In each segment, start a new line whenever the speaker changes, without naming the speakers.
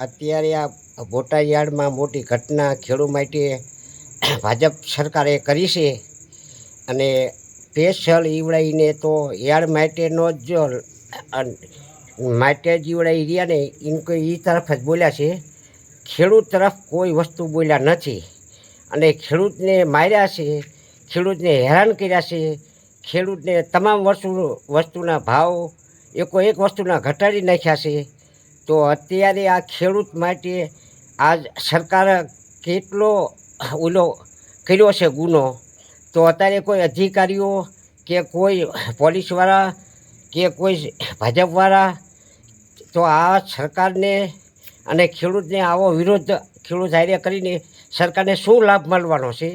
અત્યારે આ બોટાદ યાર્ડમાં મોટી ઘટના ખેડૂ માટે ભાજપ સરકારે કરી છે અને સ્પેશિયલ ઈવડાઈને તો યાર્ડ માટેનો જ માટે જ ઈવડાઈ રહ્યા ને એમ એ તરફ જ બોલ્યા છે. ખેડૂત તરફ કોઈ વસ્તુ બોલ્યા નથી. અને ખેડૂતને માર્યા છે, ખેડૂતને હેરાન કર્યા છે. ખેડૂતને તમામ વસ્તુ, વસ્તુના ભાવ, એકો એક વસ્તુના ઘટાડી નાખ્યા છે. તો અત્યારે આ ખેડૂત માટે આ સરકારે કેટલો ઓલો કર્યો છે ગુનો? તો અત્યારે કોઈ અધિકારીઓ કે કોઈ પોલીસવાળા કે કોઈ ભાજપવાળા, તો આ સરકારને અને ખેડૂતને આવો વિરોધ ખેડૂત હારે કરીને સરકારને શું લાભ મળવાનો છે?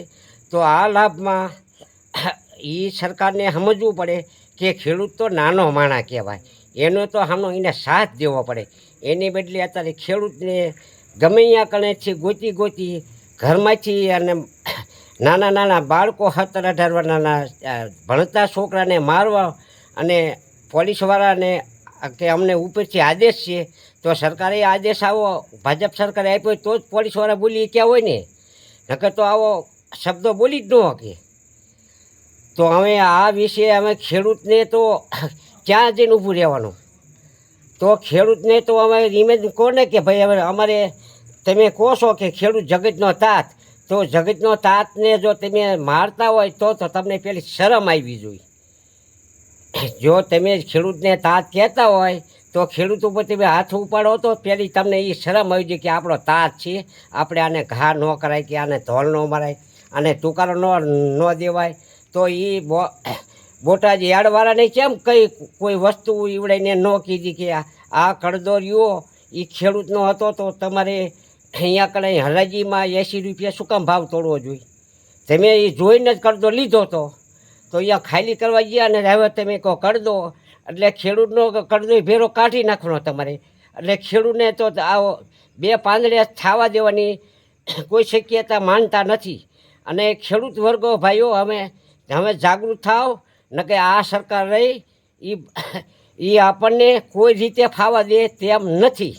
તો આ લાભમાં એ સરકારને સમજવું પડે કે ખેડૂત તો નાનો માણા કહેવાય. એનો તો આમનો એને સાથ દેવો પડે. એની બદલે અત્યારે ખેડૂતને ગમે ત્યાં કણેથી ગોતી ગોતી ઘરમાંથી અને નાના નાના બાળકો સત્તર અઢાર વર્ષના ભણતા છોકરાને મારવા અને પોલીસવાળાને કે અમને ઉપરથી આદેશ છે, તો સરકારે આદેશ આવો, ભાજપ સરકારે આપ્યો તો જ પોલીસવાળા બોલી ક્યાં હોય ને? નકર તો આવો શબ્દો બોલી જ ન શકે. તો અમે આ વિશે અમે ખેડૂતને તો ક્યાં જઈને ઊભું રહેવાનું? તો ખેડૂતને તો અમે ઇમેજ કોને કે ભાઈ હવે અમારે, તમે કહો છો કે ખેડૂત જગતનો તાત, તો જગતનો તાતને જો તમે મારતા હોય તો તો તમને પેલી શરમ આવવી જોઈએ જો તમે ખેડૂતને તાત કહેતા હોય, તો ખેડૂત ઉપર તમે હાથ ઉપાડો તો પેલી તમને એ શરમ આવી જોઈએ કે આપણો તાત છે, આપણે આને ઘા ન કરાય કે આને ધોલ ન મરાય, આને તુકારો ન ન દેવાય. તો એ બોટાદ યાર્ડવાળાને કેમ કંઈ કોઈ વસ્તુ ઈવડાઈને ન કીધી કે આ- કડદો રહ્યો એ ખેડૂતનો હતો તો તમારે અહીંયા કણે હરાજીમાં એંસી રૂપિયા શું કામ ભાવ તોડવો જોઈએ? તમે એ જોઈને જ કરદો લીધો તો. તો અહીંયા ખાલી કરવા ગયા ને હવે તમે કહો કરદો એટલે ખેડૂતનો કરદો ભેરો કાઢી નાખવાનો તમારે. એટલે ખેડૂતને તો આવો બે પાંદડે થાવા દેવાની કોઈ શક્યતા માનતા નથી. અને ખેડૂત વર્ગો ભાઈઓ, અમે હવે જાગૃત થાવ, ન કે આ સરકાર રહી એ આપણને કોઈ રીતે ફાવા દે તેમ નથી.